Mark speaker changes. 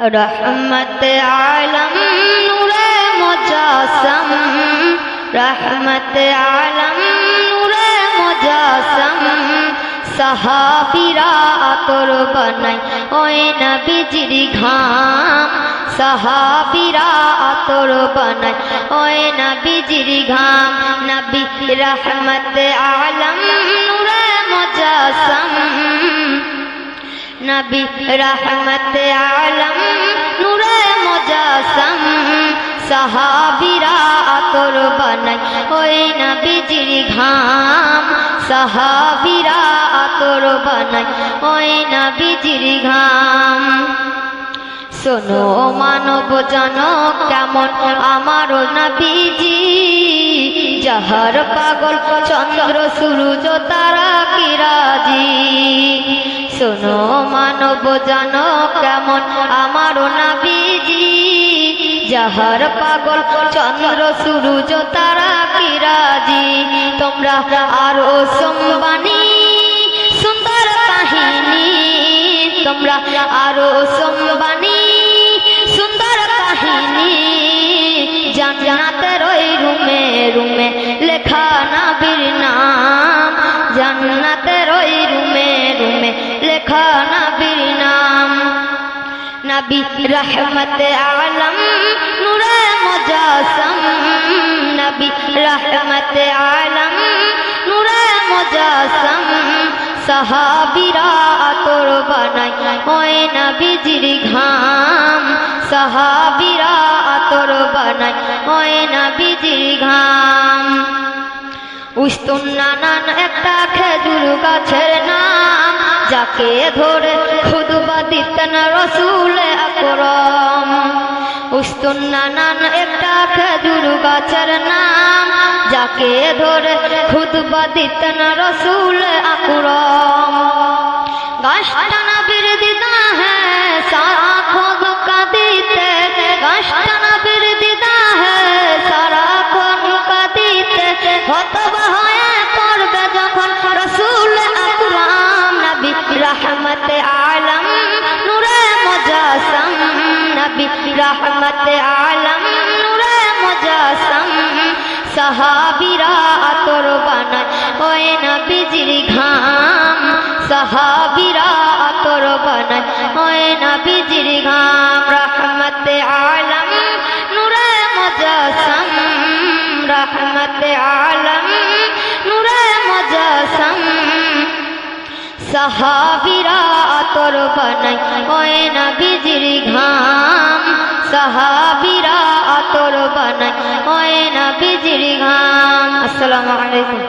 Speaker 1: রহমত আলম নূরে মুজাসম, রহমত আলম নূরে মুজাসম, সাহাবিরা আতর বানাই, ওই নবীজির ঘাম। সাহাবিরা আতর বানাই, ওই নবীজির ঘাম। নবী রহমত আলম নূরে মুজাসম, নবী রহমত আলম সাহাবিরা আতর বানাই ওই নবীজির ঘাম সাহাবিরা আতর বানাই ওই নবীজির ঘাম। শোনো মানব জন কেমন? আমার নবীজি। যাহার পাগল চন্দ্র, সূর্য, তারা কিরাজি শোনো মানব জন কেমন? আমার নবীজি। যাহার পাগল, চন্দ্র সূর্য তারা কিরাজি তোমরা আরও সম্বানী সুন্দর কাহিনী। তোমরা আরও সম্বানী সুন্দর কাহিনী। জান্নাতের ওই রুমে রুমে লেখা নাবির নাম। জান্নাতের নবী রহমত আলম, নূরে মুজাসম। নবী রহমত আলম, নূরে মজাসম। সাহাবিরা আতর বানাই ওই নবীজির ঘাম। সাহাবিরা আতর বানাই ওই নবীজির ঘাম। উস্তুন নানান একটা খেজুর গাছের নাম, যাকে ধরে খুদবা দিতেন রসুল উস্তুন নানান একটা খেজুর গাছের নাম, যাকে ধরে খুদবা দিতেন রসুল আকরম। গাছটা নবীর দিদা হ্যাঁ সারা খোদ কাঁদিতে। গাছটা নবীর হ্যাঁ সারা হতবা সাহাবিরা আতর বানায়। ওই নবীজির ঘাম সাহাবিরা আতর বানায়। ওই নবীজির ঘাম রহমত আলম, নূরে মুজাসম। রহমত আলম, নূরে মুজাসম। সাহাবিরা আতর বানাই ওই নবীজির ঘাম সাহাবিরা নবীজির ঘাম আসসালামু আলাইকুম।